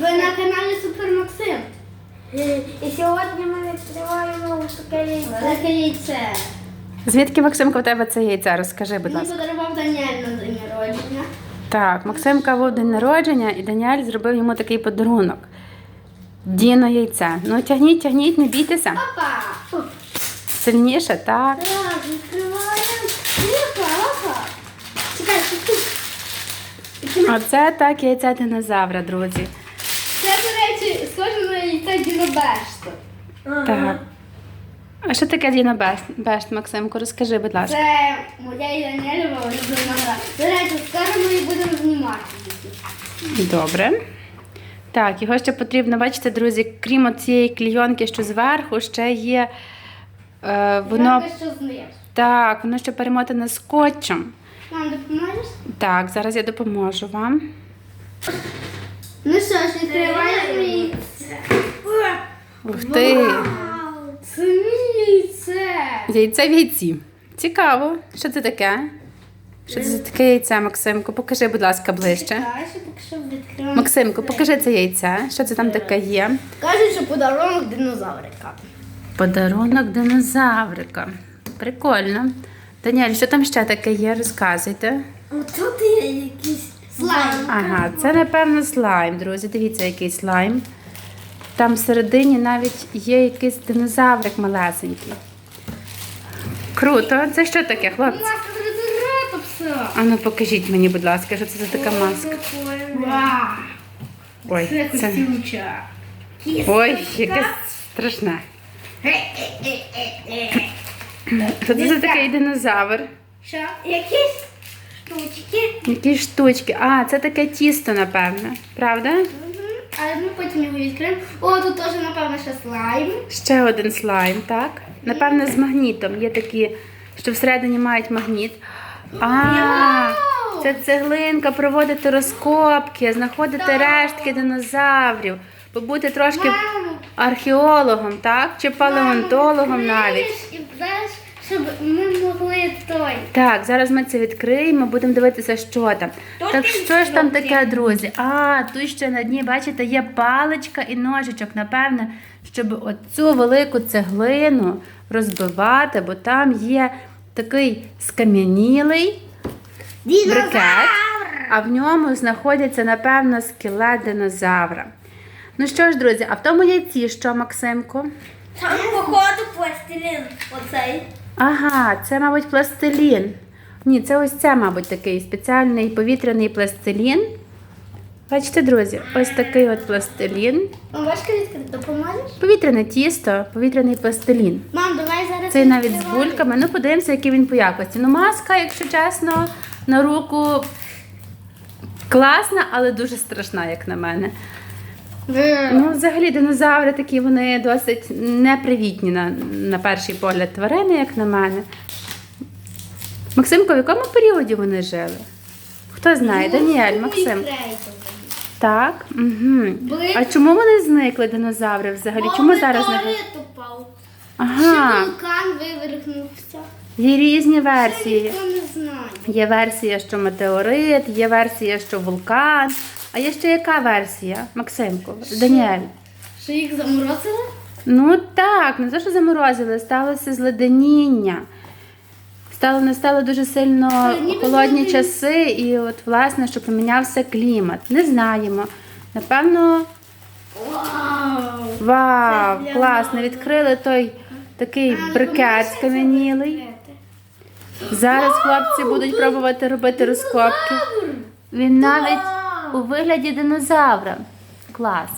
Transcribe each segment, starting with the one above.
Ви на каналі Супер Максим. І сьогодні ми відкриваємо таке яйце. Велике яйце. Звідки Максимко в тебе це яйце? Розкажи, будь Мені ласка. подарував Даніель на день народження. Так, Максимка був день народження, і Даніель зробив йому такий подарунок. Діно яйце. Ну тягніть, тягніть, не бійтеся. Опа! Сильніше, так. Так, відкриваємо. Опа, опа. Чекай, що тут? Оце так яйце динозавра, друзі. Це, до речі, схоже яйце Так. А що таке Діно Бест, Бест, Максимко? Розкажи, будь ласка. Це моя і Даніелева улюблена гра. До речі, скоро ми її будемо знімати. Добре. Так, його ще потрібно, бачите, друзі, крім цієї клійонки, що зверху, ще є. Е, воно що так, воно ще перемотане скотчем. Мам, допоможеш? Так, зараз я допоможу вам. Ну що ж, відкриваємо. Ух ти! Це мій яйце. Яйце в яйці. Цікаво. Що це таке? Що це за таке яйце, Максимко? Покажи, будь ласка, ближче. Максимко, покажи це яйце. Що це там таке є? Кажуть, що подарунок динозаврика. Подарунок динозаврика. Прикольно. Даніель, що там ще таке є? Розказуйте. Тут є якийсь Слайм. Ага, це напевно слайм, друзі. Дивіться, який слайм. Там всередині навіть є якийсь динозаврик малесенький. Круто. Це що таке, хлопці? А ну покажіть мені, будь ласка, що це за така маска. Ой, Це. Ой, яке страшне. Що це за такий динозавр? Що? якісь штучки. Які штучки. А, це таке тісто, напевне. Правда? Але ми потім його відкриємо. О, тут теж, напевно, ще слайм. Ще один слайм, так? Напевне, з магнітом. Є такі, що всередині мають магніт. А, це цеглинка, проводити розкопки, знаходити рештки динозаврів, побути трошки археологом, так? Чи палеонтологом навіть. Щоб ми могли той. Так, зараз ми це відкриємо, будемо дивитися, що там. Тут так що ж там таке, друзі? А, тут ще на дні, бачите, є паличка і ножичок, напевне, щоб оцю велику цеглину розбивати, бо там є такий скам'янілий брикет, а в ньому знаходяться, напевно, скелет динозавра. Ну що ж, друзі, а в тому яйці що, Максимко? Там походу пластилін. Оцей. Ага, це, мабуть, пластилін. Ні, це ось це, мабуть, такий спеціальний повітряний пластилін. Бачите, друзі, ось такий от пластилін. Важко відкрити. Допоможеш? Повітряне тісто, повітряний пластилін. Мам, давай зараз. Цей навіть з бульками. Ну, подивимося, який він по якості. Ну, маска, якщо чесно, на руку класна, але дуже страшна, як на мене. Ну, взагалі, динозаври такі вони досить непривітні на, на перший погляд тварини, як на мене. Максимко, в якому періоді вони жили? Хто знає? Даніель, Максим. Так. Угу. Були- А чому вони зникли, динозаври взагалі? Чому зараз не Метеорит упав. Ще Ага, вулкан вивернувся. є різні версії. ніхто не знає. Є версія, що метеорит, є версія, що вулкан. А є ще яка версія, Максимко? Даніель? Що їх заморозили? Ну так, не те, що заморозили, сталося зледеніння. Стало настало дуже сильно холодні часи, і от власне, що помінявся клімат. Не знаємо. Напевно, Вау! вау, класно. Відкрили той такий брикет скам'янілий. Зараз хлопці будуть пробувати робити розкопки. Він навіть у вигляді динозавра. Клас.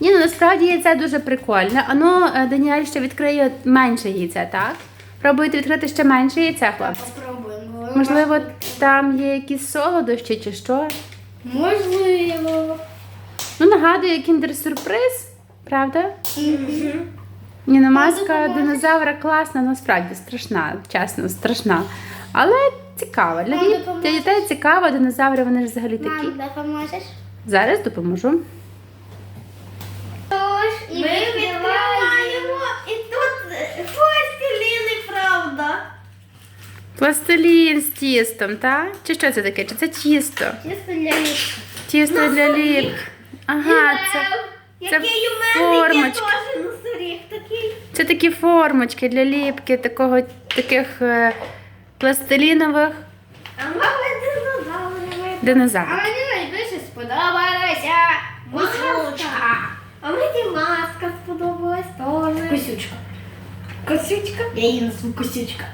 Ні, ну насправді яйце дуже прикольне. А ну, е, Даніель ще відкриє менше яйце, так? Пробуйте відкрити ще менше яйця, хлопці. Попробуємо. Можливо, там є якісь солодощі чи що. Можливо. Ну, нагадує кіндер-сюрприз, правда? Мгм. Ні, ну маска динозавра класна, насправді страшна, чесно, страшна. Але цікава. Для, Мам, для дітей цікаво, динозаври вони ж взагалі такі. Мам, допоможеш? Зараз допоможу. Тож, і Ми відкриваємо, і тут е, пластиліни, правда. Пластилін з тістом, так? Чи що це таке? Чи це тісто? Чисто для ліпки. Тісто для ліп. Ага, це, це Який у мене є формочки. теж носоріг такий. Це такі формочки для ліпки, такого, таких е, пластилінових А мама. А динозаврів. мені найбільше сподобалася Маска. А мені маска сподобалась теж. Косючка. Косючка. Я її назву Косючка.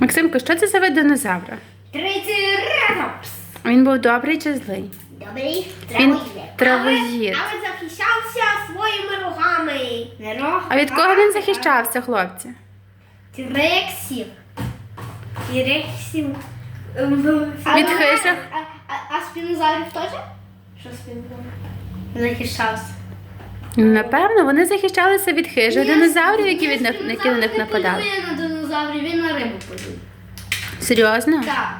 Максимко, що це за вид динозавра? Трицератопс. Він був добрий чи злий? Добрий. Він травоїд. Але захищався своїми рогами. Не рог. А від кого він захищався, хлопці? Трексів. Тірексів. Від хижих? А, а, а спінозаврів теж? Що спінзом? Захищався. Ну, Напевно, вони захищалися від хижих динозаврів, які, від них, які на них нападали. Він на динозаврів, він на рибу полює. Серйозно? Так.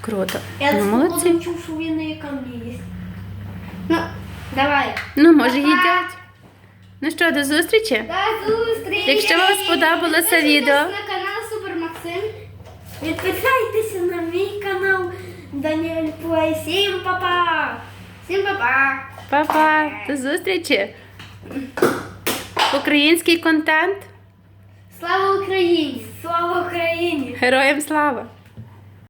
Круто. Я Ну, ну, молодці. чув, що він і камні їсть. Ну, давай. Ну, може, їдять. Ну що, до зустрічі? До зустрічі! Якщо вам сподобалося Підписуйтесь відео. на канал. Підписайтеся на мій канал Даніель Плей. Всім па-па! Всім па-па! Па-па, до зустрічі. Український контент. Слава Україні! Слава Україні! Героям слава!